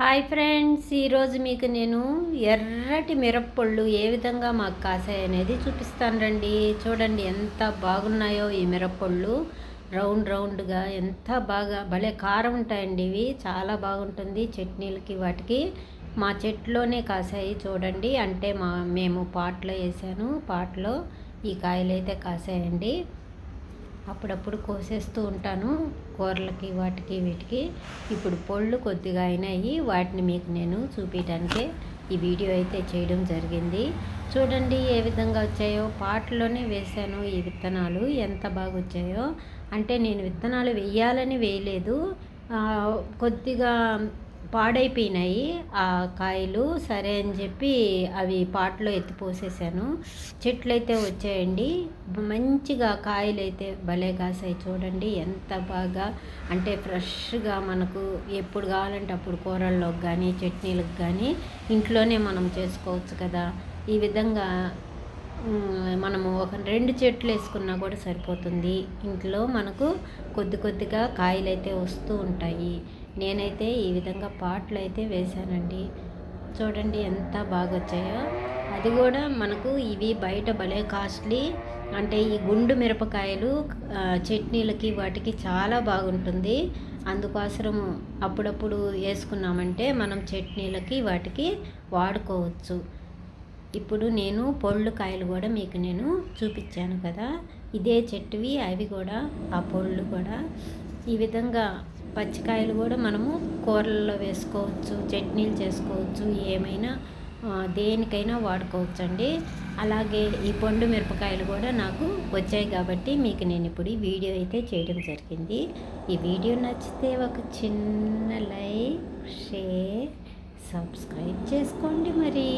Hi friends ఈరోజు మీకు నేను ఎర్రటి మిరప్పళ్ళు ఏ విధంగా మాకు కాసాయి అనేది చూపిస్తాను రండి. చూడండి ఎంత బాగున్నాయో ఈ మిరప్పళ్ళు. రౌండ్ రౌండ్గా ఎంత బాగా భలే కారం ఉంటాయండి ఇవి. చాలా బాగుంటుంది చట్నీలకి వాటికి. మా చెట్లోనే కాసాయి చూడండి. అంటే మా మేము పాట్లో వేసాను. పాట్లో ఈ కాయలు అయితే కాసాయండి. అప్పుడప్పుడు కోసేస్తూ ఉంటాను కూరలకి వాటికి వీటికి. ఇప్పుడు పళ్ళు కొద్దిగా అయినాయి వాటిని మీకు నేను చూపించడానికే ఈ వీడియో అయితే చేయడం జరిగింది. చూడండి ఏ విధంగా వచ్చాయో. పాటలోనే వేశాను ఈ విత్తనాలు. ఎంత బాగా వచ్చాయో అంటే నేను విత్తనాలు వేయాలని వేయలేదు. కొద్దిగా పాడైపోయినాయి ఆ కాయలు సరే అని చెప్పి అవి పాటలో ఎత్తిపోసేసాను చెట్లు అయితే వచ్చాయండి. మంచిగా కాయలు అయితే భలే కాసాయి చూడండి ఎంత బాగా. అంటే ఫ్రెష్గా మనకు ఎప్పుడు కావాలంటే అప్పుడు కూరల్లోకి కానీ చట్నీలకు కానీ ఇంట్లోనే మనం చేసుకోవచ్చు కదా. ఈ విధంగా మనము ఒక రెండు చెట్లు వేసుకున్నా కూడా సరిపోతుంది. ఇంట్లో మనకు కొద్ది కొద్దిగా కాయలు అయితే వస్తూ ఉంటాయి. నేనైతే ఈ విధంగా పాటలు అయితే వేశానండి. చూడండి ఎంత బాగా వచ్చాయో అది కూడా మనకు ఇవి బయట భలే కాస్ట్లీ అంటే ఈ గుండు మిరపకాయలు చట్నీలకి వాటికి చాలా బాగుంటుంది. అందుకోసం అప్పుడప్పుడు వేసుకున్నామంటే మనం చట్నీలకి వాటికి వాడుకోవచ్చు. ఇప్పుడు నేను పొళ్ళు కాయలు కూడా మీకు నేను చూపించాను కదా. ఇదే చెట్టువి అవి కూడా ఆ పొళ్ళు కూడా. ఈ విధంగా పచ్చికాయలు కూడా మనము కూరల్లో వేసుకోవచ్చు చట్నీలు చేసుకోవచ్చు ఏమైనా దేనికైనా వాడుకోవచ్చు అండి అలాగే ఈ పండు మిరపకాయలు కూడా నాకు వచ్చాయి కాబట్టి మీకు నేను ఇప్పుడు ఈ వీడియో అయితే చేయడం జరిగింది. ఈ వీడియో నచ్చితే ఒక చిన్న లైక్ షేర్ సబ్స్క్రైబ్ చేసుకోండి మరి.